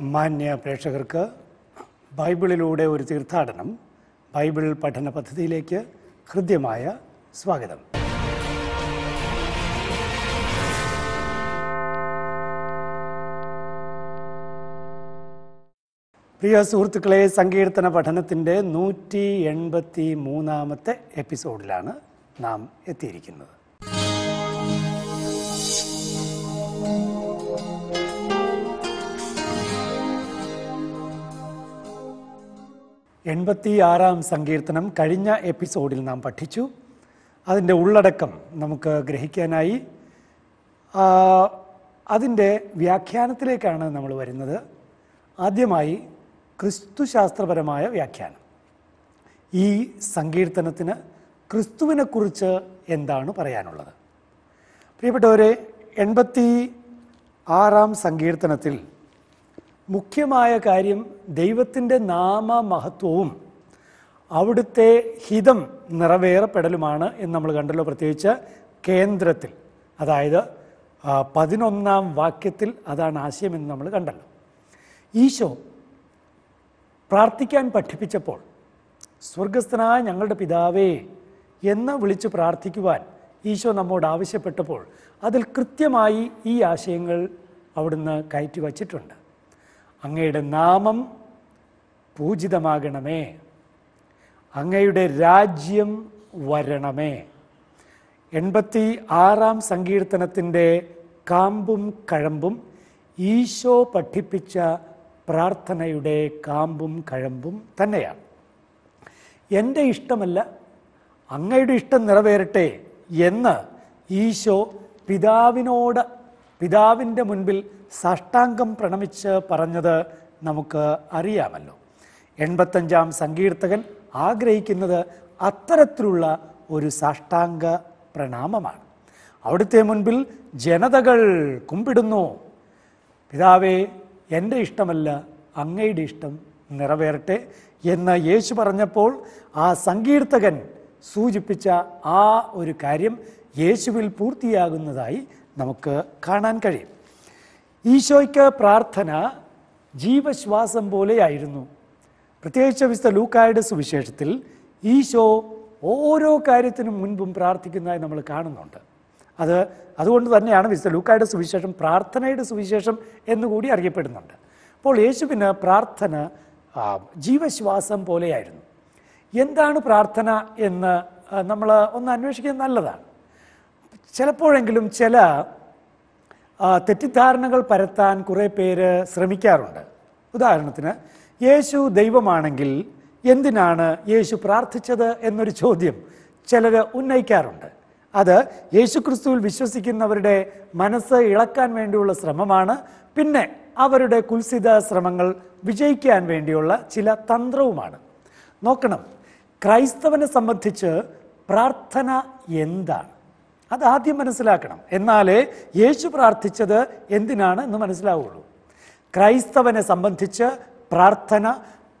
മാന്യ പ്രേക്ഷകർക്ക് ബൈബിളിലൂടെ ഒരു തീർത്ഥാടനം ബൈബിൾ പഠന പദ്ധതിയിലേക്ക് ഹൃദ്യമായ സ്വാഗതം. പ്രിയ സുഹൃത്തുക്കളെ സങ്കീർത്തന പഠനത്തിന്റെ നൂറ്റി എൺപത്തി മൂന്നാമത്തെ എപ്പിസോഡിലാണ് നാം എത്തിയിരിക്കുന്നത്. എൺപത്തി ആറാം സങ്കീർത്തനം കഴിഞ്ഞ എപ്പിസോഡിൽ നാം പഠിച്ചു. അതിന്റെ ഉള്ളടക്കം നമുക്ക് ഗ്രഹിക്കാനായി. അതിന്റെ വ്യാഖ്യാനത്തിലേക്കാണ് നമ്മൾ വരുന്നത്. ആദ്യമായി ക്രിസ്തുശാസ്ത്രപരമായ വ്യാഖ്യാനം. ഈ സങ്കീർത്തനത്തിന് ക്രിസ്തുവിനെക്കുറിച്ച് എന്താണ് പറയാനുള്ളത്? പ്രിയപ്പെട്ടവരെ എൺപത്തി ആറാം സങ്കീർത്തനത്തിൽ മുഖ്യമായ കാര്യം ദൈവത്തിന്റെ നാമമഹത്വവും അവിടുത്തെ ഹിതം നിറവേറപ്പെടലുമാണ് എന്ന് നമ്മൾ കണ്ടല്ലോ പ്രത്യേകിച്ച് കേന്ദ്രത്തിൽ. അതായത് പതിനൊന്നാം വാക്യത്തിൽ അതാണ് ആശയം എന്ന് നമ്മൾ കണ്ടല്ലോ. ഈശോ പ്രാർത്ഥിക്കാൻ പഠിപ്പിച്ചപ്പോൾ സ്വർഗസ്ഥനായ ഞങ്ങളുടെ പിതാവേ എന്ന് വിളിച്ച് പ്രാർത്ഥിക്കുവാൻ ഈശോ നമ്മോട് ആവശ്യപ്പെട്ടപ്പോൾ അതിൽ കൃത്യമായി ഈ ആശയങ്ങൾ അവിടുന്ന് കയറ്റി വച്ചിട്ടുണ്ട്. അങ്ങയുടെ നാമം പൂജിതമാകണമേ. അങ്ങയുടെ രാജ്യം വരണമേ. എൺപത്തി ആറാം സങ്കീർത്തനത്തിന്റെ കാമ്പും കഴമ്പും ഈശോ പഠിപ്പിച്ച പ്രാർത്ഥനയുടെ കാമ്പും കഴമ്പും തന്നെയാണ്. എന്റെ ഇഷ്ടമല്ല അങ്ങയുടെ ഇഷ്ടം നിറവേറട്ടെ എന്ന് ഈശോ പിതാവിനോട് പിതാവിന്റെ മുൻപിൽ സാഷ്ടാംഗം പ്രണമിച്ച് പറഞ്ഞത് നമുക്ക് അറിയാമല്ലോ. എൺപത്തഞ്ചാം സങ്കീർത്തകൻ ആഗ്രഹിക്കുന്നത് അത്തരത്തിലുള്ള ഒരു സാഷ്ടാംഗ പ്രണാമമാണ്. അവിടുത്തെ മുൻപിൽ ജനതകൾ കുമ്പിടുന്നു. പിതാവേ എന്റെ ഇഷ്ടമല്ല അങ്ങയുടെ ഇഷ്ടം നിറവേറട്ടെ എന്ന് യേശു പറഞ്ഞപ്പോൾ ആ സങ്കീർത്തകൻ സൂചിപ്പിച്ച ആ ഒരു കാര്യം യേശുവിൽ പൂർത്തിയാകുന്നതായി നമുക്ക് കാണാൻ കഴിയും. ഈശോയ്ക്ക് പ്രാർത്ഥന ജീവശ്വാസം പോലെയായിരുന്നു. പ്രത്യേകിച്ച് വിശുദ്ധ ലൂക്കായുടെ സുവിശേഷത്തിൽ ഈശോ ഓരോ കാര്യത്തിനും മുൻപും പ്രാർത്ഥിക്കുന്നതായി നമ്മൾ കാണുന്നുണ്ട്. അത് അതുകൊണ്ട് തന്നെയാണ് വിശുദ്ധ ലൂക്കായുടെ സുവിശേഷം പ്രാർത്ഥനയുടെ സുവിശേഷം എന്നുകൂടി അറിയപ്പെടുന്നുണ്ട്. അപ്പോൾ യേശുവിന് പ്രാർത്ഥന ജീവശ്വാസം പോലെയായിരുന്നു. എന്താണ് പ്രാർത്ഥന എന്ന് നമ്മൾ ഒന്ന് അന്വേഷിക്കുന്നത് നല്ലതാണ്. ചിലപ്പോഴെങ്കിലും ചില തെറ്റിദ്ധാരണകൾ പരത്താൻ കുറേ പേര് ശ്രമിക്കാറുണ്ട്. ഉദാഹരണത്തിന് യേശു ദൈവമാണെങ്കിൽ എന്തിനാണ് യേശു പ്രാർത്ഥിച്ചത് എന്നൊരു ചോദ്യം ചിലർ ഉന്നയിക്കാറുണ്ട്. അത് യേശു ക്രിസ്തുവിൽ വിശ്വസിക്കുന്നവരുടെ മനസ്സ് ഇളക്കാൻ വേണ്ടിയുള്ള ശ്രമമാണ് പിന്നെ അവരുടെ കുൽസിത ശ്രമങ്ങൾ വിജയിക്കാൻ വേണ്ടിയുള്ള ചില തന്ത്രവുമാണ്. നോക്കണം ക്രൈസ്തവനെ സംബന്ധിച്ച് പ്രാർത്ഥന എന്താണ്? അത് ആദ്യം മനസ്സിലാക്കണം. എന്നാലേ യേശു പ്രാർത്ഥിച്ചത് എന്തിനാണ് എന്ന് മനസ്സിലാവുള്ളൂ. ക്രൈസ്തവനെ സംബന്ധിച്ച് പ്രാർത്ഥന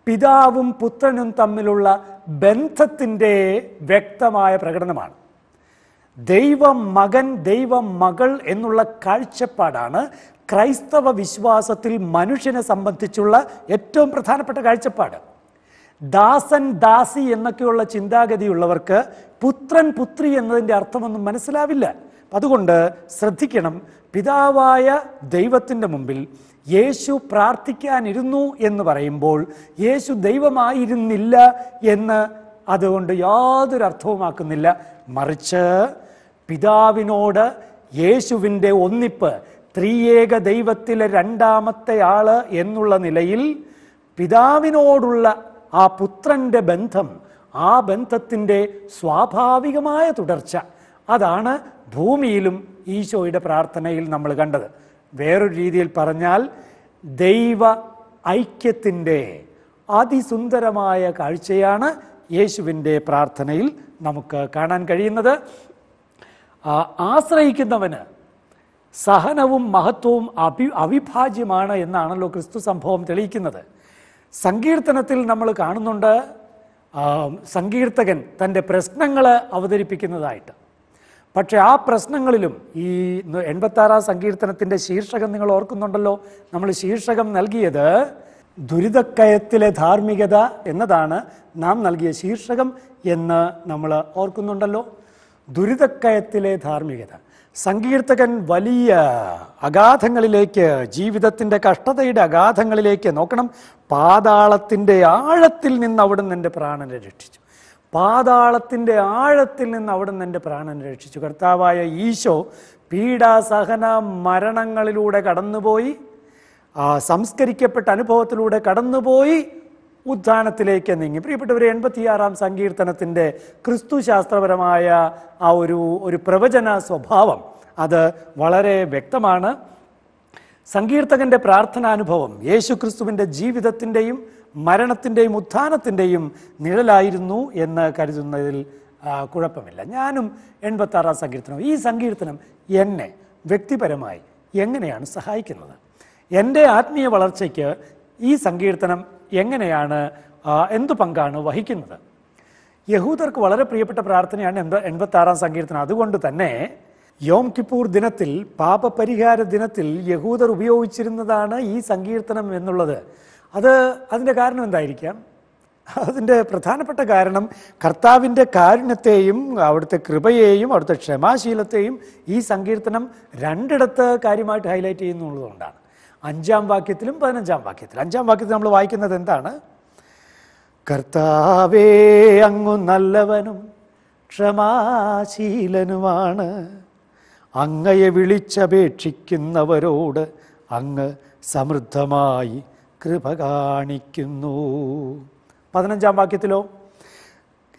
പിതാവും പുത്രനും തമ്മിലുള്ള ബന്ധത്തിന്റെ വ്യക്തമായ പ്രകടനമാണ്. ദൈവം മകൻ ദൈവം മകൾ എന്നുള്ള കാഴ്ചപ്പാടാണ് ക്രൈസ്തവ വിശ്വാസത്തിൽ മനുഷ്യനെ സംബന്ധിച്ചുള്ള ഏറ്റവും പ്രധാനപ്പെട്ട കാഴ്ചപ്പാട്. ദാസൻ ദാസി എന്നൊക്കെയുള്ള ചിന്താഗതിയുള്ളവർക്ക് പുത്രൻ പുത്രി എന്നതിന്റെ അർത്ഥമൊന്നും മനസ്സിലാവില്ല. അതുകൊണ്ട് ശ്രദ്ധിക്കണം പിതാവായ ദൈവത്തിന്റെ മുമ്പിൽ യേശു പ്രാർത്ഥിക്കാനിരുന്നു എന്ന് പറയുമ്പോൾ യേശു ദൈവമായിരുന്നില്ല എന്ന് അതുകൊണ്ട് യാതൊരു അർത്ഥവുമാക്കുന്നില്ല. മറിച്ച് പിതാവിനോട് യേശുവിന്റെ ഒന്നിപ്പ് ത്രിയേക ദൈവത്തിലെ രണ്ടാമത്തെ ആൾ എന്നുള്ള നിലയിൽ പിതാവിനോടുള്ള ആ പുത്രന്റെ ബന്ധം ആ ബന്ധത്തിന്റെ സ്വാഭാവികമായ തുടർച്ച. അതാണ് ഭൂമിയിലും ഈശോയുടെ പ്രാർത്ഥനയിൽ നമ്മൾ കണ്ടത്. വേറൊരു രീതിയിൽ പറഞ്ഞാൽ ദൈവ ഐക്യത്തിന്റെ അതിസുന്ദരമായ കാഴ്ചയാണ് യേശുവിന്റെ പ്രാർത്ഥനയിൽ നമുക്ക് കാണാൻ കഴിയുന്നത്. ആശ്രയിക്കുന്നവന് സഹനവും മഹത്വവും അഭി അവിഭാജ്യമാണ് എന്നാണല്ലോ ക്രിസ്തു സംഭവം തെളിയിക്കുന്നത്. സങ്കീർത്തനത്തിൽ നമ്മൾ കാണുന്നുണ്ട് സങ്കീർത്തകൻ തന്റെ പ്രശ്നങ്ങൾ അവതരിപ്പിക്കുന്നതായിട്ട്. പക്ഷേ ആ പ്രശ്നങ്ങളിലും ഈ എൺപത്താറാം സങ്കീർത്തനത്തിന്റെ ശീർഷകം നിങ്ങൾ ഓർക്കുന്നുണ്ടല്ലോ. നമ്മൾ ശീർഷകം നൽകിയത് ദുരിതക്കയത്തിലെ ധാർമ്മികത എന്നതാണ് നാം നൽകിയ ശീർഷകം എന്ന് നമ്മൾ ഓർക്കുന്നുണ്ടല്ലോ. ദുരിതക്കയത്തിലെ ധാർമ്മികത. സങ്കീർത്തകൻ വലിയ അഗാധങ്ങളിലേക്ക് ജീവിതത്തിന്റെ കഷ്ടതയുടെ അഗാധങ്ങളിലേക്ക് നോക്കണം. പാതാളത്തിന്റെ ആഴത്തിൽ നിന്ന് അവിടുന്ന് എന്റെ പ്രാണനെ രക്ഷിച്ചു. പാതാളത്തിന്റെ ആഴത്തിൽ നിന്ന് അവിടുന്ന് എന്റെ പ്രാണനെ രക്ഷിച്ചു. കർത്താവായ ഈശോ പീഡാസഹന മരണങ്ങളിലൂടെ കടന്നുപോയി ആ സംസ്കരിക്കപ്പെട്ട അനുഭവത്തിലൂടെ കടന്നുപോയി ഉദ്ധാനത്തിലേക്ക് നീങ്ങി. പ്രിയപ്പെട്ടവർ എൺപത്തിയാറാം സങ്കീർത്തനത്തിന്റെ ക്രിസ്തു ശാസ്ത്രപരമായ ആ ഒരു ഒരു പ്രവചന സ്വഭാവം അത് വളരെ വ്യക്തമാണ്. സങ്കീർത്തകന്റെ പ്രാർത്ഥനാനുഭവം യേശു ക്രിസ്തുവിന്റെ ജീവിതത്തിന്റെയും മരണത്തിന്റെയും ഉത്ഥാനത്തിന്റെയും നിഴലായിരുന്നു എന്ന് കരുതുന്നതിൽ കുഴപ്പമില്ല. ഞാനും എൺപത്താറാം സങ്കീർത്തനം ഈ സങ്കീർത്തനം എന്നെ വ്യക്തിപരമായി എങ്ങനെയാണ് സഹായിക്കുന്നത്? എന്റെ ആത്മീയ വളർച്ചയ്ക്ക് ഈ സങ്കീർത്തനം എങ്ങനെയാണ് എന്തു പങ്കാണ് വഹിക്കുന്നത്? യഹൂദർക്ക് വളരെ പ്രിയപ്പെട്ട പ്രാർത്ഥനയാണ് എൺപ എൺപത്താറാം സങ്കീർത്തനം. അതുകൊണ്ട് തന്നെ യോം കിപ്പൂർ ദിനത്തിൽ പാപപരിഹാര ദിനത്തിൽ യഹൂദർ ഉപയോഗിച്ചിരുന്നതാണ് ഈ സങ്കീർത്തനം എന്നുള്ളത്. അത് അതിന്റെ കാരണം എന്തായിരിക്കാം? അതിന്റെ പ്രധാനപ്പെട്ട കാരണം കർത്താവിന്റെ കാരുണ്യത്തെയും അവിടുത്തെ കൃപയെയും അവിടുത്തെ ക്ഷമാശീലത്തെയും ഈ സങ്കീർത്തനം രണ്ടിടത്ത് കാര്യമായിട്ട് ഹൈലൈറ്റ് ചെയ്യുന്നുള്ളതുകൊണ്ടാണ്. അഞ്ചാം വാക്യത്തിലും പതിനഞ്ചാം വാക്യത്തിലും. അഞ്ചാം വാക്യത്തിൽ നമ്മൾ വായിക്കുന്നത് എന്താണ്? കർത്താവേ അങ്ങു നല്ലവനും ക്ഷമാശീലനുമാണ്. അങ്ങയെ വിളിച്ചപേക്ഷിക്കുന്നവരോട് അങ്ങ് സമൃദ്ധമായി കൃപ കാണിക്കുന്നു. പതിനഞ്ചാം വാക്യത്തിലോ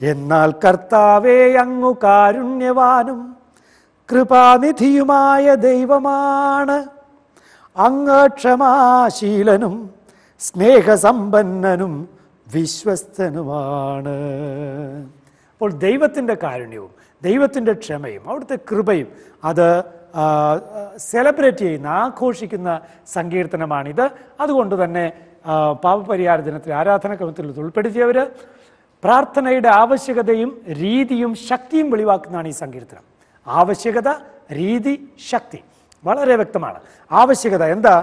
എന്നാൽ കർത്താവേ അങ്ങു കാരുണ്യവാനും കൃപാനിധിയുമായ ദൈവമാണ്. അങ്ങ് ക്ഷമാശീലനും സ്നേഹസമ്പന്നനും വിശ്വസ്തനുമാണ്. അപ്പോൾ ദൈവത്തിന്റെ കാരുണ്യവും ദൈവത്തിന്റെ ക്ഷമയും അവിടുത്തെ കൃപയും അത് സെലിബ്രേറ്റ് ചെയ്യുന്ന ആഘോഷിക്കുന്ന സങ്കീർത്തനമാണിത്. അതുകൊണ്ട് തന്നെ പാപപരിഹാര ദിനത്തിൽ ആരാധന ക്രമത്തിൽ ഇത് ഉൾപ്പെടുത്തിയവർ പ്രാർത്ഥനയുടെ ആവശ്യകതയും രീതിയും ശക്തിയും വെളിവാക്കുന്നതാണ് ഈ സങ്കീർത്തനം. ആവശ്യകത രീതി ശക്തി. വളരെ വ്യക്തമാണ്. ആവശ്യകത എന്താ?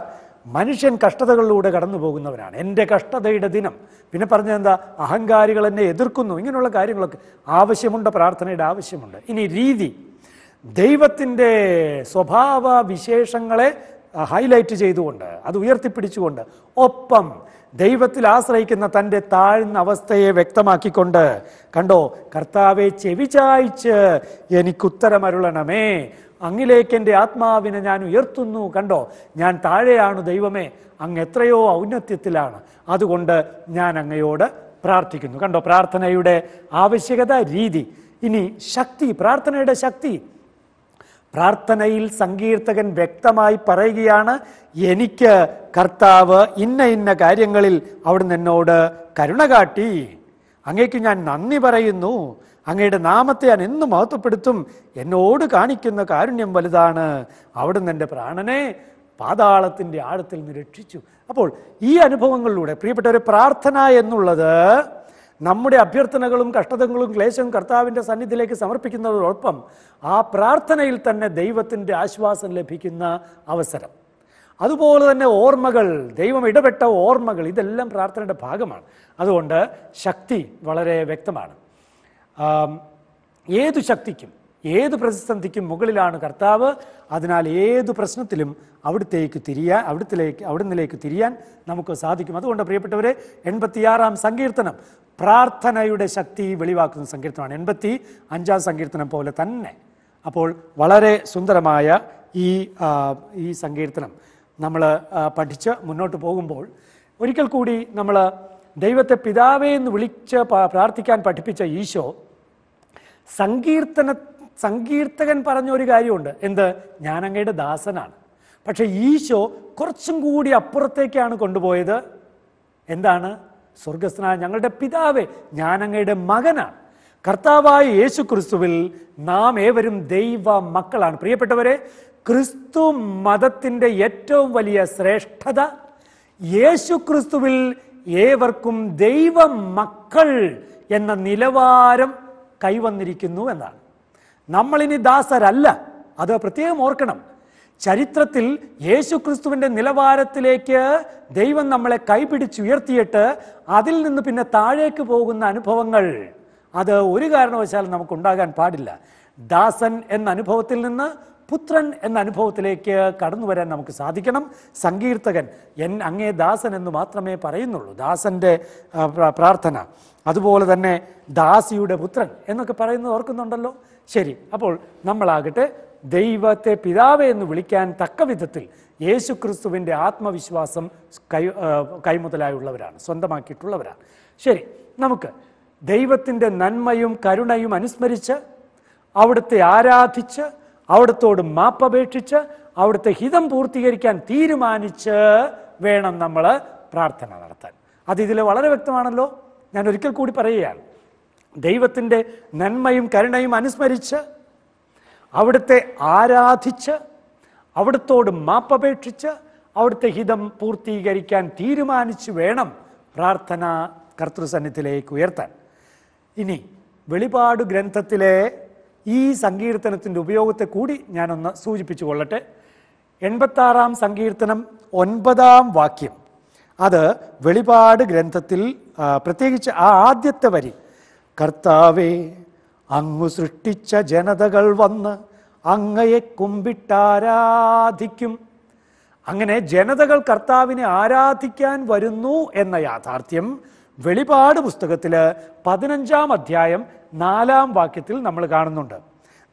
മനുഷ്യൻ കഷ്ടതകളിലൂടെ കടന്നു പോകുന്നവനാണ് എന്റെ കഷ്ടതയുടെ ദിനം. പിന്നെ പറഞ്ഞത് എന്താ അഹങ്കാരികൾ എന്നെ എതിർക്കുന്നു. ഇങ്ങനെയുള്ള കാര്യങ്ങളൊക്കെ ആവശ്യമുണ്ട് പ്രാർത്ഥനയുടെ ആവശ്യമുണ്ട്. ഇനി രീതി. ദൈവത്തിന്റെ സ്വഭാവ വിശേഷങ്ങളെ ഹൈലൈറ്റ് ചെയ്തുകൊണ്ട് അത് ഉയർത്തിപ്പിടിച്ചുകൊണ്ട് ഒപ്പം ദൈവത്തിൽ ആശ്രയിക്കുന്ന തന്റെ താഴ്ന്ന അവസ്ഥയെ വ്യക്തമാക്കിക്കൊണ്ട് കണ്ടോ കർത്താവെ ചെവിചായ്ച്ച് എനിക്കുത്തരമരുളണമേ. അങ്ങിലേക്ക് എന്റെ ആത്മാവിനെ ഞാൻ ഉയർത്തുന്നു. കണ്ടോ? ഞാൻ താഴെയാണ് ദൈവമേ. അങ്ങ് എത്രയോ ഔന്നത്യത്തിലാണ്. അതുകൊണ്ട് ഞാൻ അങ്ങയോട് പ്രാർത്ഥിക്കുന്നു. കണ്ടോ? പ്രാർത്ഥനയുടെ ആവശ്യകത രീതി. ഇനി ശക്തി പ്രാർത്ഥനയുടെ ശക്തി. പ്രാർത്ഥനയിൽ സങ്കീർത്തകൻ വ്യക്തമായി പറയുകയാണ് എനിക്ക് കർത്താവ് ഇന്ന ഇന്ന കാര്യങ്ങളിൽ അവിടുന്ന് എന്നോട് കരുണ കാട്ടി. അങ്ങേക്ക് ഞാൻ നന്ദി പറയുന്നു. അങ്ങയുടെ നാമത്തെ ഞാൻ എന്നും മഹത്വപ്പെടുത്തും. എന്നോട് കാണിക്കുന്ന കാരുണ്യം വലുതാണ്. അവിടുന്ന് എന്റെ പ്രാണനെ പാതാളത്തിന്റെ ആഴത്തിൽ നിന്ന് രക്ഷിച്ചു. അപ്പോൾ ഈ അനുഭവങ്ങളിലൂടെ പ്രിയപ്പെട്ട ഒരു പ്രാർത്ഥന എന്നുള്ളത് നമ്മുടെ അഭ്യർത്ഥനകളും കഷ്ടതകളും ക്ലേശവും കർത്താവിന്റെ സന്നിധിയിലേക്ക് സമർപ്പിക്കുന്നതോടൊപ്പം ആ പ്രാർത്ഥനയിൽ തന്നെ ദൈവത്തിന്റെ ആശ്വാസം ലഭിക്കുന്ന അവസരം. അതുപോലെ തന്നെ ഓർമ്മകൾ ദൈവം ഇടപെട്ട ഓർമ്മകൾ ഇതെല്ലാം പ്രാർത്ഥനയുടെ ഭാഗമാണ്. അതുകൊണ്ട് ശക്തി വളരെ വ്യക്തമാണ്. ഏതു ശക്തിക്കും ഏത് പ്രതിസന്ധിക്കും മുകളിലാണ് കർത്താവ്. അതിനാൽ ഏത് പ്രശ്നത്തിലും അവിടുത്തേക്ക് തിരിയാൻ അവിടുത്തിലേക്ക് അവിടുന്നിലേക്ക് തിരിയാൻ നമുക്ക് സാധിക്കും. അതുകൊണ്ട് പ്രിയപ്പെട്ടവരെ എൺപത്തിയാറാം സങ്കീർത്തനം പ്രാർത്ഥനയുടെ ശക്തി വെളിവാക്കുന്ന സങ്കീർത്തനമാണ്. എൺപത്തി അഞ്ചാം സങ്കീർത്തനം പോലെ തന്നെ അപ്പോൾ വളരെ സുന്ദരമായ ഈ ഈ സങ്കീർത്തനം. നമ്മൾ പഠിച്ച് മുന്നോട്ട് പോകുമ്പോൾ ഒരിക്കൽ കൂടി നമ്മൾ ദൈവത്തെ പിതാവേ എന്ന് വിളിച്ച് പ്രാർത്ഥിക്കാൻ പഠിപ്പിച്ച ഈശോ സങ്കീർത്തന സങ്കീർത്തകൻ പറഞ്ഞൊരു കാര്യമുണ്ട്. എന്ത്? ഞാൻ അങ്ങയുടെ ദാസനാണ്. പക്ഷേ ഈശോ കുറച്ചും കൂടി അപ്പുറത്തേക്കാണ് കൊണ്ടുപോയത്. എന്താണ്? സ്വർഗസ്നായ ഞങ്ങളുടെ പിതാവേ ഞാൻ അങ്ങയുടെ മകനാണ്. കർത്താവായ യേശു ക്രിസ്തുവിൽ നാം ഏവരും ദൈവ മക്കളാണ് പ്രിയപ്പെട്ടവരെ ക്രിസ്തു മതത്തിന്റെ ഏറ്റവും വലിയ ശ്രേഷ്ഠത യേശു ക്രിസ്തുവിൽ ഏവർക്കും ദൈവ മക്കൾ എന്ന നിലവാരം കൈവന്നിരിക്കുന്നു എന്നാണ്. നമ്മളിനി ദാസരല്ല അത് പ്രത്യേകം ഓർക്കണം. ചരിത്രത്തിൽ യേശു ക്രിസ്തുവിന്റെ നിലവാരത്തിലേക്ക് ദൈവം നമ്മളെ കൈപിടിച്ചുയർത്തിയിട്ട് അതിൽ നിന്ന് പിന്നെ താഴേക്ക് പോകുന്ന അനുഭവങ്ങൾ അത് ഒരു കാരണവശാലും നമുക്കുണ്ടാകാൻ പാടില്ല. ദാസൻ എന്ന അനുഭവത്തിൽ നിന്ന് പുത്രൻ എന്ന അനുഭവത്തിലേക്ക് കടന്നു വരാൻ നമുക്ക് സാധിക്കണം. സങ്കീർത്തകൻ എൻ അങ്ങേ ദാസൻ എന്ന് മാത്രമേ പറയുന്നുള്ളൂ. ദാസന്റെ പ്രാർത്ഥന. അതുപോലെ തന്നെ ദാസിയുടെ പുത്രൻ എന്നൊക്കെ പറയുന്നത് ഓർക്കുന്നുണ്ടല്ലോ? ശരി അപ്പോൾ നമ്മളാകട്ടെ ദൈവത്തെ പിതാവേ എന്ന് വിളിക്കാൻ തക്ക വിധത്തിൽ യേശു ക്രിസ്തുവിന്റെ ആത്മവിശ്വാസം കൈ കൈമുതലായുള്ളവരാണ് സ്വന്തമാക്കിയിട്ടുള്ളവരാണ്. ശരി നമുക്ക് ദൈവത്തിന്റെ നന്മയും കരുണയും അനുസ്മരിച്ച് അവിടുത്തെ ആരാധിച്ച് അവിടുത്തോട് മാപ്പപേക്ഷിച്ച് അവിടുത്തെ ഹിതം പൂർത്തീകരിക്കാൻ തീരുമാനിച്ച് വേണം നമ്മൾ പ്രാർത്ഥന നടത്താൻ. അത് ഇതിൽ വളരെ വ്യക്തമാണല്ലോ. ഞാൻ ഒരിക്കൽ കൂടി പറയുകയാണ്. ദൈവത്തിന്റെ നന്മയും കരുണയും അനുസ്മരിച്ച് അവിടുത്തെ ആരാധിച്ച് അവിടുത്തോട് മാപ്പപേക്ഷിച്ച് അവിടുത്തെ ഹിതം പൂർത്തീകരിക്കാൻ തീരുമാനിച്ചു വേണം പ്രാർത്ഥന കർത്തൃസന്നിധിയിലേക്ക് ഉയർത്താൻ. ഇനി വെളിപാട് ഗ്രന്ഥത്തിലെ ഈ സങ്കീർത്തനത്തിന്റെ ഉപയോഗത്തെ കൂടി ഞാനൊന്ന് സൂചിപ്പിച്ചു കൊള്ളട്ടെ എൺപത്താറാം സങ്കീർത്തനം ഒൻപതാം വാക്യം. അത് വെളിപാട് ഗ്രന്ഥത്തിൽ പ്രത്യേകിച്ച് ആ ആദ്യത്തെ വരി. കർത്താവേ അങ്ങു സൃഷ്ടിച്ച ജനതകൾ വന്ന് അങ്ങയെ കുമ്പിട്ടാരാധിക്കും. അങ്ങനെ ജനതകൾ കർത്താവിനെ ആരാധിക്കാൻ വരുന്നു എന്ന യാഥാർത്ഥ്യം വെളിപാട് പുസ്തകത്തിൽ പതിനഞ്ചാം അധ്യായം നാലാം വാക്യത്തിൽ നമ്മൾ കാണുന്നുണ്ട്.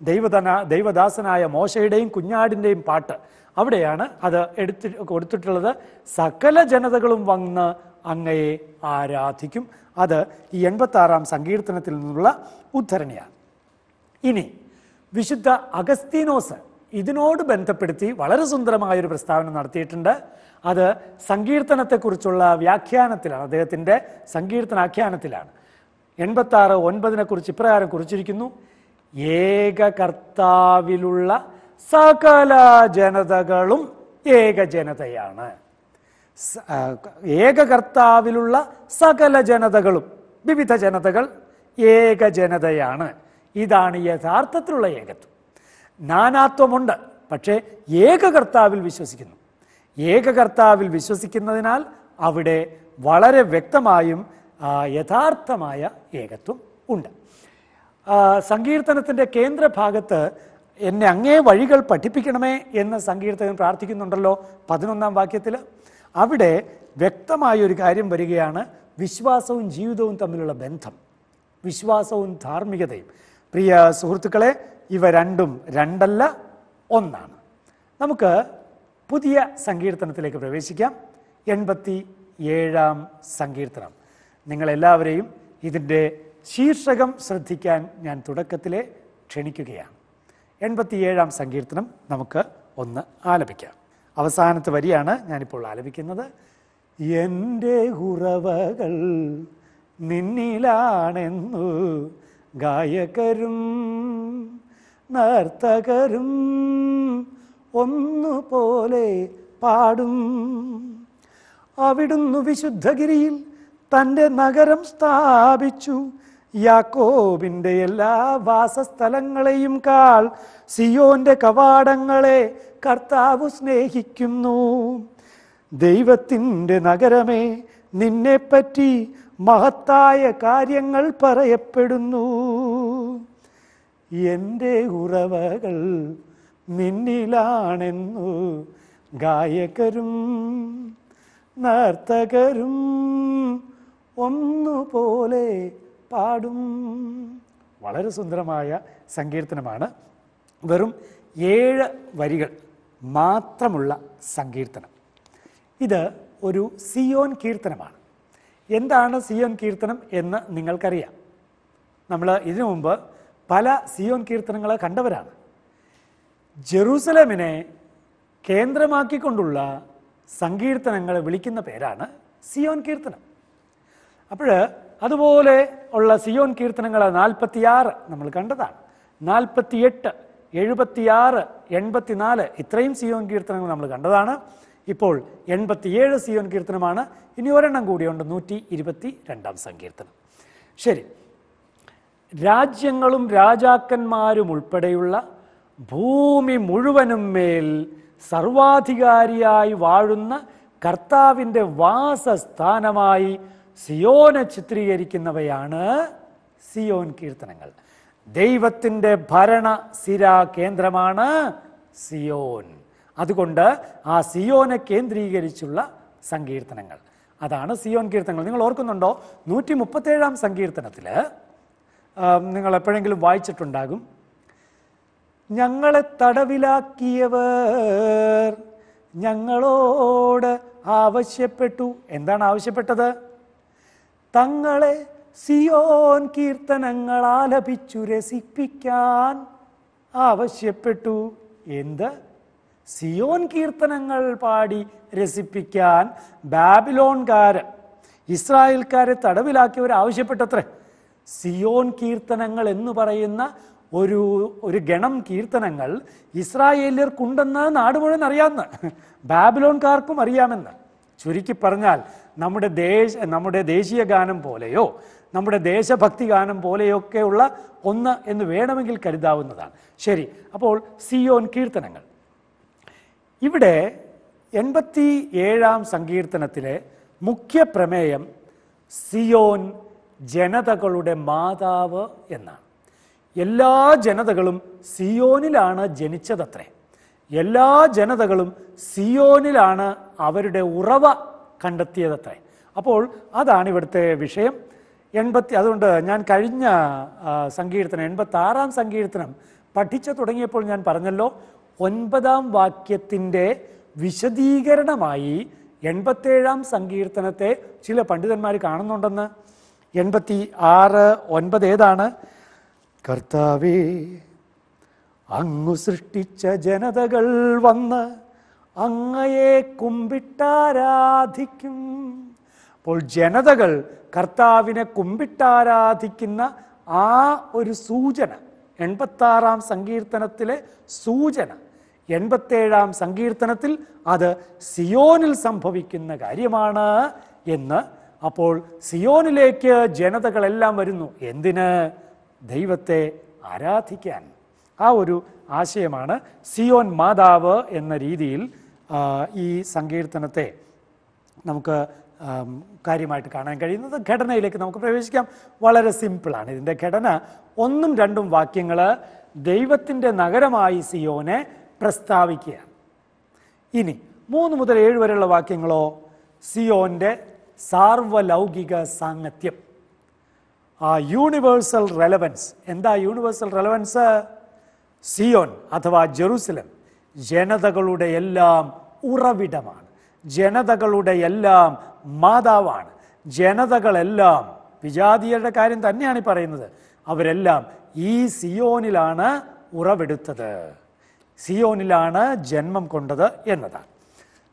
ദൈവതന ദൈവദാസനായ മോശയുടെയും കുഞ്ഞാടിന്റെയും പാട്ട്. അവിടെയാണ് അത് എടുത്തി കൊടുത്തിട്ടുള്ളത്. സകല ജനതകളും വന്ന് അങ്ങയെ ആരാധിക്കും. അത് ഈ എൺപത്താറാം സങ്കീർത്തനത്തിൽ നിന്നുള്ള ഉദ്ധരണിയാണ്. ഇനി വിശുദ്ധ അഗസ്തീനോസ് ഇതിനോട് ബന്ധപ്പെടുത്തി വളരെ സുന്ദരമായ ഒരു പ്രസ്താവന നടത്തിയിട്ടുണ്ട്. അത് സങ്കീർത്തനത്തെക്കുറിച്ചുള്ള വ്യാഖ്യാനത്തിലാണ്. അദ്ദേഹത്തിന്റെ സങ്കീർത്തനാഖ്യാനത്തിലാണ്. എൺപത്തി ആറ് ഒൻപതിനെ കുറിച്ച് ഇപ്രകാരം കുറിച്ചിരിക്കുന്നു. ഏക കർത്താവിലുള്ള സകല ജനതകളും ഏക ജനതയാണ് ഏക കർത്താവിലുള്ള സകല ജനതകളും വിവിധ ജനതകൾ ഏക ജനതയാണ് ഇതാണ് യഥാർത്ഥത്തിലുള്ള ഏകത്വം. നാനാത്വമുണ്ട്. പക്ഷേ ഏകകർത്താവിൽ വിശ്വസിക്കുന്നു. ഏകകർത്താവിൽ വിശ്വസിക്കുന്നതിനാൽ അവിടെ വളരെ വ്യക്തമായും യഥാർത്ഥമായ ഏകത്വം ഉണ്ട്. സങ്കീർത്തനത്തിന്റെ കേന്ദ്ര ഭാഗത്ത് എന്നെ അങ്ങേ വഴികൾ പഠിപ്പിക്കണമേ എന്ന് സങ്കീർത്തകൻ പ്രാർത്ഥിക്കുന്നുണ്ടല്ലോ പതിനൊന്നാം വാക്യത്തിൽ അവിടെ വ്യക്തമായ ഒരു കാര്യം വരികയാണ് വിശ്വാസവും ജീവിതവും തമ്മിലുള്ള ബന്ധം വിശ്വാസവും ധാർമ്മികതയും. പ്രിയ സുഹൃത്തുക്കളെ ഇവ രണ്ടും രണ്ടല്ല ഒന്നാണ്. നമുക്ക് പുതിയ സങ്കീർത്തനത്തിലേക്ക് പ്രവേശിക്കാം. എൺപത്തി ഏഴാം സങ്കീർത്തനം. നിങ്ങളെല്ലാവരെയും ഇതിന്റെ ശീർഷകം ശ്രദ്ധിക്കാൻ ഞാൻ തുടക്കത്തിലെ ക്ഷണിക്കുകയാണ്. എൺപത്തിയേഴാം സങ്കീർത്തനം നമുക്ക് ഒന്ന് ആലപിക്കാം. അവസാനത്തെ വരിയാണ് ഞാനിപ്പോൾ ആലപിക്കുന്നത്. എന്റെ ഉറവകൾ നിന്നിലാണെന്നു ഗായകരും നർത്തകരും ഒന്നുപോലെ പാടും. അവിടുന്ന് വിശുദ്ധഗിരിയിൽ തന്റെ നഗരം സ്ഥാപിച്ചു. യാക്കോബിന്റെ എല്ലാ വാസസ്ഥലങ്ങളെയും കാൾ സിയോന്റെ കവാടങ്ങളെ കർത്താവ് സ്നേഹിക്കുന്നു. ദൈവത്തിന്റെ നഗരമേ നിന്നെപ്പറ്റി മഹത്തായ കാര്യങ്ങൾ പറയപ്പെടുന്നു. എന്റെ ഉറവകൾ നിന്നിലാണെന്നു ഗായകരും നർത്തകരും ഒന്നുപോലെ പാടും. വളരെ സുന്ദരമായ സങ്കീർത്തനമാണ്. വെറും ഏഴ് വരികൾ മാത്രമുള്ള സങ്കീർത്തനം. ഇത് ഒരു സിയോൻ കീർത്തനമാണ്. എന്താണ് സിയോൻ കീർത്തനം എന്ന് നിങ്ങൾക്കറിയാം. നമ്മൾ ഇതിനു മുമ്പ് പല സിയോൻ കീർത്തനങ്ങൾ കണ്ടവരാണ്. ജെറൂസലമിനെ കേന്ദ്രമാക്കിക്കൊണ്ടുള്ള സങ്കീർത്തനങ്ങൾ വിളിക്കുന്ന പേരാണ് സിയോൻ കീർത്തനം. അപ്പോൾ അതുപോലെ ഉള്ള സിയോൻ കീർത്തനങ്ങൾ നാൽപ്പത്തിയാറ് നമ്മൾ കണ്ടതാണ്. നാൽപ്പത്തിയെട്ട് എഴുപത്തിയാറ് എൺപത്തിനാല് ഇത്രയും സിയോൻ കീർത്തനങ്ങൾ നമ്മൾ കണ്ടതാണ്. ഇപ്പോൾ എൺപത്തിയേഴ് സിയോൻ കീർത്തനമാണ്. ഇനി ഒരെണ്ണം കൂടിയുണ്ട് നൂറ്റി ഇരുപത്തി രണ്ടാം സങ്കീർത്തനം. ശരി രാജ്യങ്ങളും രാജാക്കന്മാരും ഉൾപ്പെടെയുള്ള ഭൂമി മുഴുവനും മേൽ സർവാധികാരിയായി വാഴുന്ന കർത്താവിന്റെ വാസസ്ഥാനമായി സിയോനെ ചിത്രീകരിക്കുന്നവയാണ് സിയോൻ കീർത്തനങ്ങൾ. ദൈവത്തിന്റെ ഭരണ സിരാ കേന്ദ്രമാണ് സിയോൻ. അതുകൊണ്ട് ആ സിയോനെ കേന്ദ്രീകരിച്ചുള്ള സങ്കീർത്തനങ്ങൾ. അതാണ് സിയോൻ കീർത്തനങ്ങൾ. നിങ്ങൾ ഓർക്കുന്നുണ്ടോ? നൂറ്റി മുപ്പത്തേഴാം സങ്കീർത്തനത്തിൽ നിങ്ങൾ എപ്പോഴെങ്കിലും വായിച്ചിട്ടുണ്ടാകും. ഞങ്ങളെ തടവിലാക്കിയവർ ഞങ്ങളോട് ആവശ്യപ്പെട്ടു. എന്താണ് ആവശ്യപ്പെട്ടത്? തങ്ങളെ സിയോൻ കീർത്തനങ്ങൾ ആലപിച്ചു രസിപ്പിക്കാൻ ആവശ്യപ്പെട്ടു. എന്ത്? സിയോൻ കീർത്തനങ്ങൾ പാടി രസിപ്പിക്കാൻ ബാബിലോൺകാര് ഇസ്രായേൽക്കാരെ തടവിലാക്കിയവർ ആവശ്യപ്പെട്ടത്രേ സിയോൻ കീർത്തനങ്ങൾ എന്ന് പറയുന്ന ഒരു ഒരു ഗണം കീർത്തനങ്ങൾ ഇസ്രായേലിയർക്കുണ്ടെന്ന് നാട് മുഴുവൻ അറിയാമെന്ന്. ബാബിലോൺകാർക്കും അറിയാമെന്ന്. ചുരുക്കി പറഞ്ഞാൽ നമ്മുടെ ദേശ നമ്മുടെ ദേശീയ ഗാനം പോലെയോ നമ്മുടെ ദേശഭക്തി ഗാനം പോലെയൊക്കെയുള്ള ഒന്ന് എന്ന് വേണമെങ്കിൽ കരുതാവുന്നതാണ്. ശരി അപ്പോൾ സിയോൻ കീർത്തനങ്ങൾ. ഇവിടെ എൺപത്തി ഏഴാം സങ്കീർത്തനത്തിലെ മുഖ്യ പ്രമേയം സിയോൻ ജനതകളുടെ മാതാവ് എന്നാണ്. എല്ലാ ജനതകളും സിയോനിലാണ് ജനിച്ചതത്രേ. എല്ലാ ജനതകളും സിയോനിലാണ് അവരുടെ ഉറവ കണ്ടെത്തിയതത്രേ. അപ്പോൾ അതാണ് ഇവിടുത്തെ വിഷയം. എൺപത്തി അതുകൊണ്ട് ഞാൻ കഴിഞ്ഞ സങ്കീർത്തനം എൺപത്തി ആറാം സങ്കീർത്തനം പഠിച്ചു തുടങ്ങിയപ്പോൾ ഞാൻ പറഞ്ഞല്ലോ ഒൻപതാം വാക്യത്തിന്റെ വിശദീകരണമായി എൺപത്തേഴാം സങ്കീർത്തനത്തെ ചില പണ്ഡിതന്മാർ കാണുന്നുണ്ടെന്ന്. എൺപത്തി ആറ് ഒൻപത് ഏതാണ്? കർത്താവേ അങ്ങു സൃഷ്ടിച്ച ജനതകൾ വന്ന് അങ്ങയെ കുമ്പിട്ടാരാധിക്കും. അപ്പോൾ ജനതകൾ കർത്താവിനെ കുമ്പിട്ടാരാധിക്കുന്ന ആ ഒരു സൂചന എൺപത്താറാം സങ്കീർത്തനത്തിലെ സൂചന എൺപത്തേഴാം സങ്കീർത്തനത്തിൽ അത് സിയോനിൽ സംഭവിക്കുന്ന കാര്യമാണ് എന്ന് അപ്പോൾ സിയോനിലേക്ക് ജനതകളെല്ലാം വരുന്നു. എന്തിന്? ദൈവത്തെ ആരാധിക്കാൻ. ആ ഒരു ആശയമാണ് സിയോൻ മാതാവ് എന്ന രീതിയിൽ ഈ സങ്കീർത്തനത്തെ നമുക്ക് കാര്യമായിട്ട് കാണാൻ കഴിയുന്നത്. ഘടനയിലേക്ക് നമുക്ക് പ്രവേശിക്കാം. വളരെ സിമ്പിളാണ് ഇതിന്റെ ഘടന. ഒന്നും രണ്ടും വാക്യങ്ങൾ ദൈവത്തിന്റെ നഗരമായി സിയോനെ പ്രസ്താവിക്കുക ഇനി മൂന്ന് മുതൽ ഏഴ് വരെയുള്ള വാക്യങ്ങളോ സിയോന്റെ സാർവലൗകിക സാങ്ങത്യം ആ യൂണിവേഴ്സൽ റെലവൻസ് എന്താ യൂണിവേഴ്സൽ റെലവൻസ് സിയോൻ അഥവാ ജെറുസലം ജനതകളുടെ എല്ലാം ഉറവിടമാണ്. ജനതകളുടെ എല്ലാം മാതാവാണ്. ജനതകളെല്ലാം വിജാതിയുടെ കാര്യം തന്നെയാണ് ഈ പറയുന്നത്. അവരെല്ലാം ഈ സിയോനിലാണ് ഉറവെടുത്തത്. സിയോനിലാണ് ജന്മം കൊണ്ടത് എന്നതാണ്.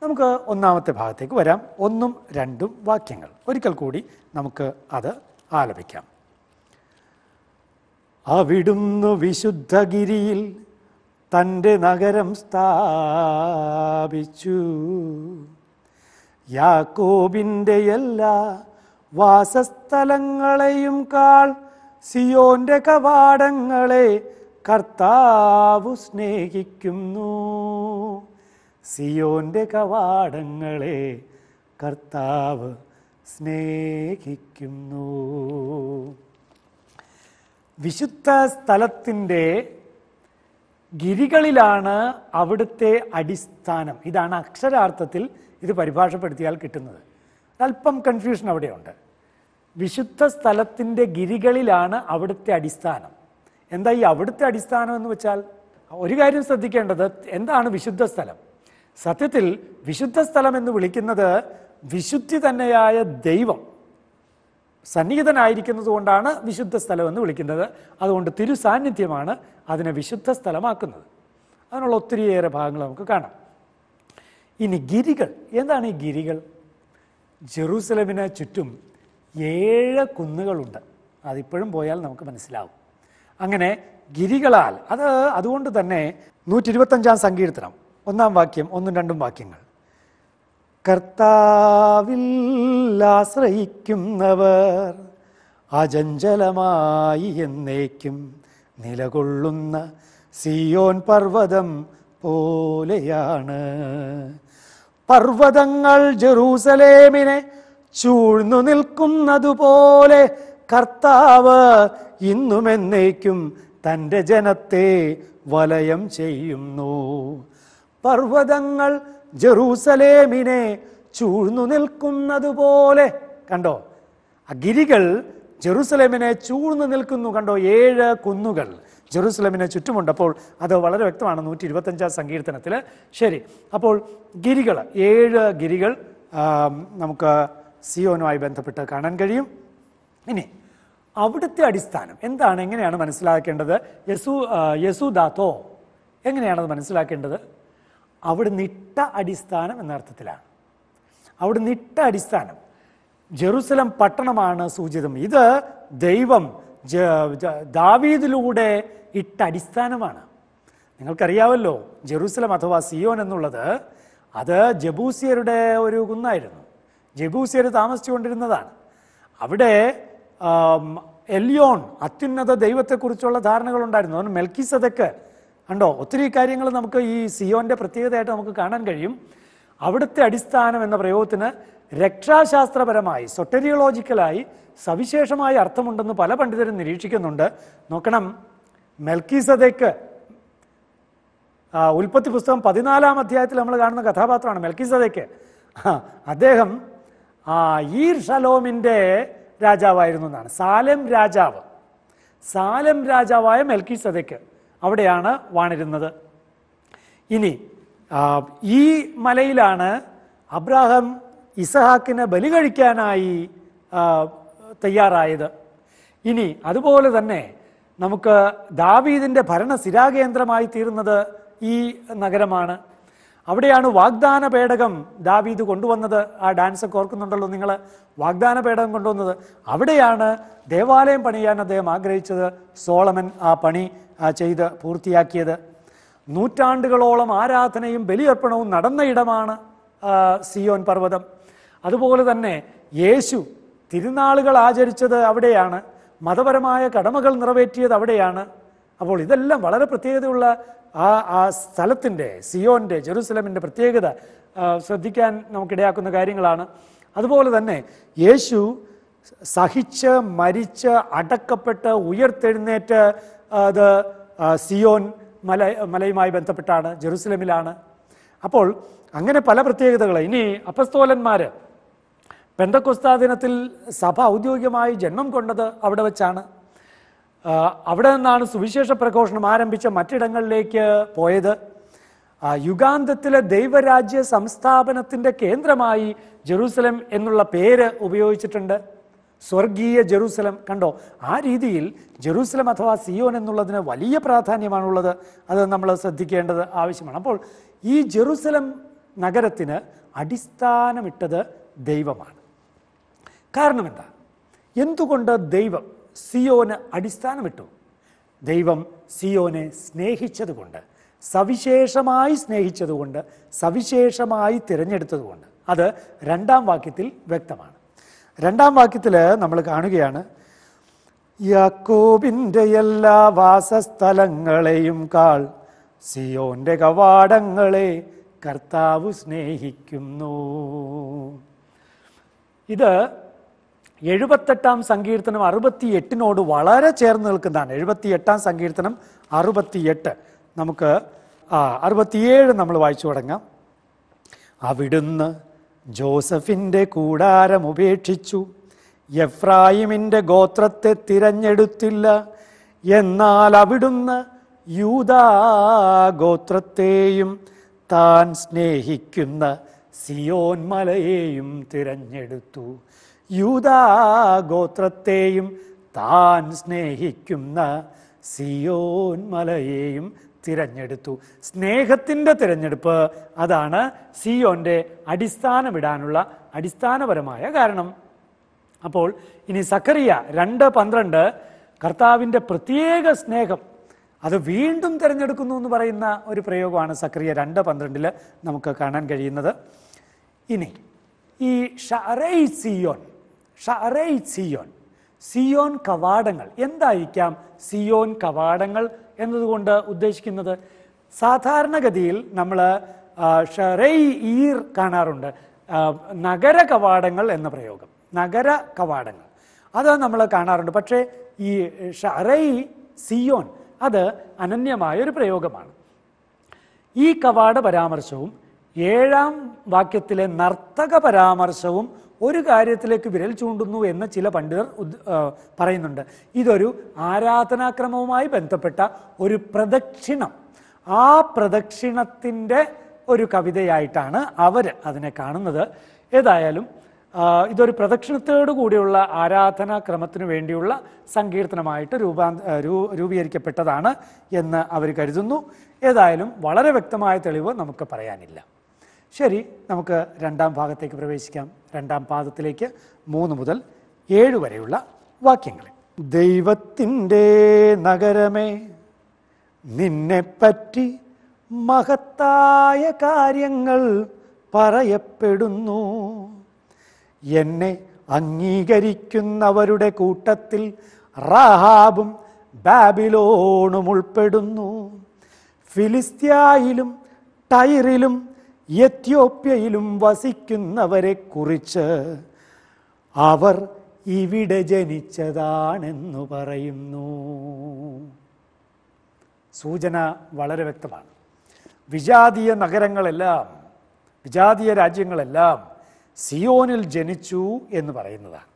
നമുക്ക് ഒന്നാമത്തെ ഭാഗത്തേക്ക് വരാം. ഒന്നും രണ്ടും വാക്യങ്ങൾ. ഒരിക്കൽ കൂടി നമുക്ക് അത് ആലപിക്കാം. അവിടുന്ന് വിശുദ്ധഗിരിയിൽ തന്റെ നഗരം സ്ഥാപിച്ചു. യാക്കോബിന്റെ എല്ലാ വാസസ്ഥലങ്ങളെയും കാൾ സിയോന്റെ കവാടങ്ങളെ കർത്താവു സ്നേഹിക്കുന്നു. സിയോന്റെ കവാടങ്ങളെ കർത്താവ് സ്നേഹിക്കുന്നു. വിശുദ്ധ സ്ഥലത്തിന്റെ ഗിരികളിലാണ് അവിടുത്തെ അടിസ്ഥാനം. ഇതാണ് അക്ഷരാർത്ഥത്തിൽ ഇത് പരിഭാഷപ്പെടുത്തിയാൽ കിട്ടുന്നത്. അല്പം കൺഫ്യൂഷൻ അവിടെയുണ്ട്. വിശുദ്ധ സ്ഥലത്തിന്റെ ഗിരികളിലാണ് അവിടുത്തെ അടിസ്ഥാനം. എന്താ ഈ അവിടുത്തെ അടിസ്ഥാനം എന്ന് വെച്ചാൽ ഒരു കാര്യം ശ്രദ്ധിക്കേണ്ടത് എന്താണ് വിശുദ്ധ സ്ഥലം? സത്യത്തിൽ വിശുദ്ധ സ്ഥലം എന്ന് വിളിക്കുന്നത് വിശുദ്ധി തന്നെയായ ദൈവം സന്നിഹിതനായിരിക്കുന്നത് കൊണ്ടാണ് വിശുദ്ധ സ്ഥലം എന്ന് വിളിക്കുന്നത്. അതുകൊണ്ട് തിരു സാന്നിധ്യമാണ് അതിനെ വിശുദ്ധ സ്ഥലമാക്കുന്നത്. അതിനുള്ള ഒത്തിരിയേറെ ഭാഗങ്ങൾ നമുക്ക് കാണാം. ഇനി ഗിരികൾ. എന്താണ് ഈ ഗിരികൾ? ജെറൂസലമിന് ചുറ്റും ഏഴ് കുന്നുകളുണ്ട്. അതിപ്പോഴും പോയാൽ നമുക്ക് മനസ്സിലാവും. അങ്ങനെ ഗിരികളാൽ അത് അതുകൊണ്ട് തന്നെ നൂറ്റി ഇരുപത്തഞ്ചാം സങ്കീർത്തനം. ഒന്നാം വാക്യം ഒന്നും രണ്ടും വാക്യങ്ങൾ. കർത്താവിൽ ആശ്രയിക്കുന്നവർ അജഞ്ചലമായി എന്നേക്കും നിലകൊള്ളുന്ന സിയോൻ പർവതം പോലെയാണ്. പർവതങ്ങൾ ജെറൂസലേമിനെ ചൂഴ്ന്നു നിൽക്കുന്നതുപോലെ കർത്താവ് ഇന്നുമെന്നേക്കും തന്റെ ജനത്തെ വലയം ചെയ്യുന്നു. പർവതങ്ങൾ ജെറൂസലേമിനെ ചൂഴ്ന്നു നിൽക്കുന്നത് പോലെ കണ്ടോ? ആ ഗിരികൾ ജെറൂസലേമിനെ ചൂഴ്ന്നു നിൽക്കുന്നു. കണ്ടോ? ഏഴ് കുന്നുകൾ ജെറൂസലേമിനെ ചുറ്റുമുണ്ടപ്പോൾ അത് വളരെ വ്യക്തമാണ് നൂറ്റി ഇരുപത്തഞ്ചാം സങ്കീർത്തനത്തിൽ ശരി. അപ്പോൾ ഗിരികൾ ഏഴ് ഗിരികൾ നമുക്ക് സിയോനുമായി ബന്ധപ്പെട്ട് കാണാൻ കഴിയും. ഇനി അവിടുത്തെ അടിസ്ഥാനം എന്താണ്? എങ്ങനെയാണ് മനസ്സിലാക്കേണ്ടത്? യസു യസുദാത്തോ എങ്ങനെയാണത് മനസ്സിലാക്കേണ്ടത്? അവിടെ നിട്ട അടിസ്ഥാനം എന്ന അർത്ഥത്തിലാണ്. അവിടെ നിട്ട അടിസ്ഥാനം. ജെറുസലം പട്ടണമാണ് സൂചിതം. ഇത് ദൈവം ദാവീദിലൂടെ ഇട്ട അടിസ്ഥാനമാണ്. നിങ്ങൾക്കറിയാവല്ലോ ജെറൂസലം അഥവാ സിയോൻ എന്നുള്ളത് അത് ജബൂസിയരുടെ ഒരു കുന്നായിരുന്നു. ജബൂസിയർ താമസിച്ചുകൊണ്ടിരുന്നതാണ്. അവിടെ എല്യോൺ അത്യുന്നത ദൈവത്തെക്കുറിച്ചുള്ള ധാരണകളുണ്ടായിരുന്നു. അതുകൊണ്ട് മെൽക്കിസതൊക്കെ കണ്ടോ? ഒത്തിരി കാര്യങ്ങൾ നമുക്ക് ഈ സിയോന്റെ പ്രത്യേകതയായിട്ട് നമുക്ക് കാണാൻ കഴിയും. അവിടുത്തെ അടിസ്ഥാനം എന്ന പ്രയോഗത്തിന് രക്ഷാശാസ്ത്രപരമായി സൊട്ടരിയോളജിക്കലായി സവിശേഷമായ അർത്ഥമുണ്ടെന്ന് പല പണ്ഡിതരും നിരീക്ഷിക്കുന്നുണ്ട്. നോക്കണം. മെൽക്കീസതയ്ക്ക് ഉൽപ്പത്തി പുസ്തകം പതിനാലാം അധ്യായത്തിൽ നമ്മൾ കാണുന്ന കഥാപാത്രമാണ് മെൽക്കീസതയ്ക്ക് അദ്ദേഹം ഈർ ഷലോമിന്റെ രാജാവായിരുന്നു എന്നാണ്. സാലം രാജാവ്. സാലം രാജാവായ മെൽക്കിസതയ്ക്ക് അവിടെയാണ് വാണിരുന്നത്. ഇനി ഈ മലയിലാണ് അബ്രാഹം ഇസഹാക്കിനെ ബലി കഴിക്കാനായി തയ്യാറായത്. ഇനി അതുപോലെ തന്നെ നമുക്ക് ദാവീദിന്റെ ഭരണ സ്ഥിരാകേന്ദ്രമായി തീരുന്നത് ഈ നഗരമാണ്. അവിടെയാണ് വാഗ്ദാന പേടകം ദാവീദ് കൊണ്ടുവന്നത്. ആ ഡാൻസ് ഒക്കെ ഓർക്കുന്നുണ്ടല്ലോ നിങ്ങൾ വാഗ്ദാന പേടകം കൊണ്ടുവന്നത്. അവിടെയാണ് ദേവാലയം പണിയാൻ അദ്ദേഹം ആഗ്രഹിച്ചത്. സോളമൻ ആ പണി ചെയ്ത് പൂർത്തിയാക്കിയത്. നൂറ്റാണ്ടുകളോളം ആരാധനയും ബലിയർപ്പണവും നടന്ന ഇടമാണ് സിയോൻ പർവതം. അതുപോലെ തന്നെ യേശു തിരുനാളുകൾ ആചരിച്ചത് അവിടെയാണ് മതപരമായ കടമകൾ നിറവേറ്റിയത് അവിടെയാണ്. അപ്പോൾ ഇതെല്ലാം വളരെ പ്രത്യേകതയുള്ള ആ ആ സ്ഥലത്തിന്റെ സിയോന്റെ ജെറുസലമിന്റെ പ്രത്യേകത ശ്രദ്ധിക്കാൻ നമുക്കിടയാക്കുന്ന കാര്യങ്ങളാണ്. അതുപോലെ തന്നെ യേശു സഹിച്ച് മരിച്ച് അടക്കപ്പെട്ട് ഉയർത്തെഴുന്നേറ്റ് അത് സിയോൻ മല മലയുമായി ബന്ധപ്പെട്ടാണ് ജെറുസലമിലാണ്. അപ്പോൾ അങ്ങനെ പല പ്രത്യേകതകൾ. ഇനി അപ്പസ്തോലന്മാർ പെന്തക്കൊസ്താ ദിനത്തിൽ സഭ ഔദ്യോഗികമായി ജന്മം കൊണ്ടത് അവിടെ വെച്ചാണ്. അവിടെ നിന്നാണ് സുവിശേഷ പ്രഘോഷണം ആരംഭിച്ച മറ്റിടങ്ങളിലേക്ക് പോയത്. യുഗാന്തത്തിലെ ദൈവരാജ്യ സംസ്ഥാപനത്തിന്റെ കേന്ദ്രമായി ജെറൂസലം എന്നുള്ള പേര് ഉപയോഗിച്ചിട്ടുണ്ട്. സ്വർഗീയ ജെറൂസലം. കണ്ടോ? ആ രീതിയിൽ ജെറൂസലം അഥവാ സിയോൻ എന്നുള്ളതിന് വലിയ പ്രാധാന്യമാണുള്ളത്. അത് നമ്മൾ ശ്രദ്ധിക്കേണ്ടത് ആവശ്യമാണ്. അപ്പോൾ ഈ ജെറൂസലം നഗരത്തിന് അടിസ്ഥാനമിട്ടത് ദൈവമാണ്. കാരണം എന്താ? എന്തുകൊണ്ട് ദൈവം സിയോന് അടിസ്ഥാനമിട്ടു? ദൈവം സിയോനെ സ്നേഹിച്ചതുകൊണ്ട് സവിശേഷമായി സ്നേഹിച്ചതുകൊണ്ട് സവിശേഷമായി തിരഞ്ഞെടുത്തതുകൊണ്ട്. അത് രണ്ടാം വാക്യത്തിൽ വ്യക്തമാണ്. രണ്ടാം വാക്യത്തിൽ നമ്മൾ കാണുകയാണ് യാക്കോബിന്റെ എല്ലാ വാസസ്ഥലങ്ങളെയും കാൾ സിയോന്റെ കവാടങ്ങളെ കർത്താവ് സ്നേഹിക്കുന്നു. ഇത് എഴുപത്തെട്ടാം സങ്കീർത്തനം അറുപത്തി എട്ടിനോട് വളരെ ചേർന്ന് നിൽക്കുന്നതാണ്. എഴുപത്തി എട്ടാം സങ്കീർത്തനം അറുപത്തിയെട്ട്. നമുക്ക് ആ അറുപത്തിയേഴ് നമ്മൾ വായിച്ചു തുടങ്ങാം. അവിടുന്ന് ജോസഫിന്റെ കൂടാരം ഉപേക്ഷിച്ചു. എഫ്രായിമിന്റെ ഗോത്രത്തെ തിരഞ്ഞെടുത്തില്ല. എന്നാൽ അവിടുന്ന് യൂതാ ഗോത്രത്തെയും താൻ സ്നേഹിക്കുന്ന സിയോൻ മലയെയും തിരഞ്ഞെടുത്തു. യൂതാ ഗോത്രത്തെയും താൻ സ്നേഹിക്കുന്ന സിയോൻ മലയെയും തിരഞ്ഞെടുത്തു. സ്നേഹത്തിന്റെ തിരഞ്ഞെടുപ്പ് അതാണ് സിയോന്റെ അടിസ്ഥാനമിടാനുള്ള അടിസ്ഥാനപരമായ കാരണം. അപ്പോൾ ഇനി സക്കറിയ രണ്ട് പന്ത്രണ്ട് കർത്താവിന്റെ പ്രത്യേക സ്നേഹം. അത് വീണ്ടും തിരഞ്ഞെടുക്കുന്നു എന്ന് പറയുന്ന ഒരു പ്രയോഗമാണ് സക്രിയ രണ്ട് പന്ത്രണ്ടിൽ നമുക്ക് കാണാൻ കഴിയുന്നത്. ഇനി ഈ ഷറൈ സിയോൻ ഷറൈ സിയോൻ സിയോൻ കവാടങ്ങൾ എന്തായിരിക്കാം? സിയോൻ കവാടങ്ങൾ എന്നതുകൊണ്ട് ഉദ്ദേശിക്കുന്നത് സാധാരണഗതിയിൽ നമ്മൾ ഷറൈ ഈർ കാണാറുണ്ട്. നഗര കവാടങ്ങൾ എന്ന പ്രയോഗം. നഗര കവാടങ്ങൾ. അത് നമ്മൾ കാണാറുണ്ട്. പക്ഷേ ഈ ഷറൈ സിയോൻ അത് അനന്യമായ ഒരു പ്രയോഗമാണ്. ഈ കവാട പരാമർശവും ഏഴാം വാക്യത്തിലെ നർത്തക പരാമർശവും ഒരു കാര്യത്തിലേക്ക് വിരൽ ചൂണ്ടുന്നു എന്ന് ചില പണ്ഡിതർ പറയുന്നുണ്ട്. ഇതൊരു ആരാധനാക്രമവുമായി ബന്ധപ്പെട്ട ഒരു പ്രദക്ഷിണം. ആ പ്രദക്ഷിണത്തിന്റെ ഒരു കവിതയായിട്ടാണ് അവർ അതിനെ കാണുന്നത്. ഏതായാലും ഇതൊരു പ്രദക്ഷിണത്തോടു കൂടിയുള്ള ആരാധനാക്രമത്തിനു വേണ്ടിയുള്ള സങ്കീർത്തനമായിട്ട് രൂപാ രൂ- രൂപീകരിക്കപ്പെട്ടതാണ് എന്ന് അവർ കരുതുന്നു. ഏതായാലും വളരെ വ്യക്തമായ തെളിവ് നമുക്ക് പറയാനില്ല. ശരി നമുക്ക് രണ്ടാം ഭാഗത്തേക്ക് പ്രവേശിക്കാം. രണ്ടാം പാദത്തിലേക്ക് മൂന്ന് മുതൽ ഏഴ് വരെയുള്ള വാക്യങ്ങൾ. ദൈവത്തിന്റെ നഗരമേ നിന്നെപ്പറ്റി മഹത്തായ കാര്യങ്ങൾ പറയപ്പെടുന്നു. എന്നെ അംഗീകരിക്കുന്നവരുടെ കൂട്ടത്തിൽ റഹാബും ബാബിലോണും ഉൾപ്പെടുന്നു. ഫിലിസ്ത്യായിലും ടൈറിലും എത്യോപ്യയിലും വസിക്കുന്നവരെ കുറിച്ച് അവർ ഇവിടെ ജനിച്ചതാണെന്നു പറയുന്നു. സൂചന വളരെ വ്യക്തമാണ്. വിജാതീയ നഗരങ്ങളെല്ലാം വിജാതീയ രാജ്യങ്ങളെല്ലാം സിയോനിൽ ജനിച്ചു എന്ന് പറയുന്നതാണ്.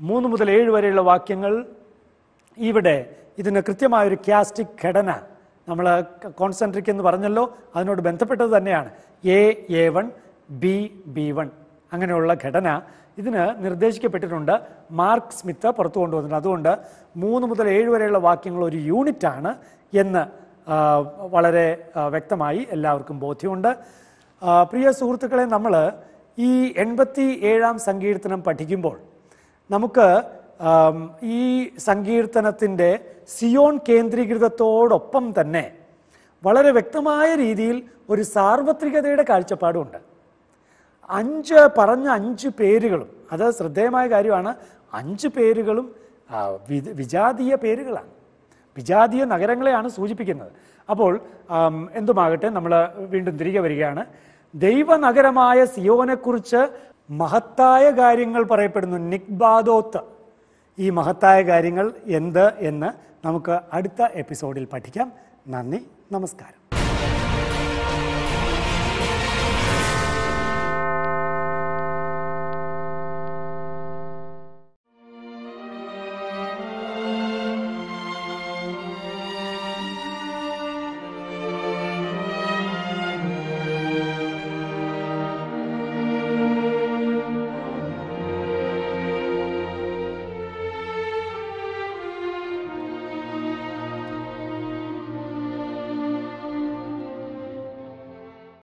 മൂന്ന് മുതൽ ഏഴ് വരെയുള്ള വാക്യങ്ങൾ ഇവിടെ ഇതിന് കൃത്യമായൊരു ക്യാസ്റ്റിക് ഘടന നമ്മൾ കോൺസെൻട്രിക് എന്ന് പറഞ്ഞല്ലോ അതിനോട് ബന്ധപ്പെട്ടത് തന്നെയാണ്. A A one B B one അങ്ങനെയുള്ള ഘടന ഇതിന് നിർദ്ദേശിക്കപ്പെട്ടിട്ടുണ്ട്. മാർക്ക് സ്മിത്ത് പുറത്തു കൊണ്ടുവന്നിട്ടുണ്ട്. അതുകൊണ്ട് മൂന്ന് മുതൽ ഏഴ് വരെയുള്ള വാക്യങ്ങൾ ഒരു യൂണിറ്റാണ് എന്ന് വളരെ വ്യക്തമായി എല്ലാവർക്കും ബോധ്യമുണ്ട്. പ്രിയ സുഹൃത്തുക്കളെ നമ്മൾ ഈ എൺപത്തി ഏഴാം സങ്കീർത്തനം പഠിക്കുമ്പോൾ നമുക്ക് ഈ സങ്കീർത്തനത്തിന്റെ സിയോൺ കേന്ദ്രീകൃതത്തോടൊപ്പം തന്നെ വളരെ വ്യക്തമായ രീതിയിൽ ഒരു സാർവത്രികതയുടെ കാഴ്ചപ്പാടുമുണ്ട്. അഞ്ച് പറഞ്ഞ അഞ്ച് പേരുകളും അത് ശ്രദ്ധേയമായ കാര്യമാണ് അഞ്ച് പേരുകളും വിജാതീയ പേരുകളാണ്. വിജാതീയ നഗരങ്ങളെയാണ് സൂചിപ്പിക്കുന്നത്. അപ്പോൾ എന്തുമാകട്ടെ നമ്മൾ വീണ്ടും തിരികെ വരികയാണ്. ദൈവനഗരമായ സിയോനെക്കുറിച്ച് മഹത്തായ കാര്യങ്ങൾ പറയപ്പെടുന്നു. നിക്ബാദോത്ത്. ഈ മഹത്തായ കാര്യങ്ങൾ എന്ത് എന്ന് നമുക്ക് അടുത്ത എപ്പിസോഡിൽ പഠിക്കാം. നന്ദി നമസ്കാരം.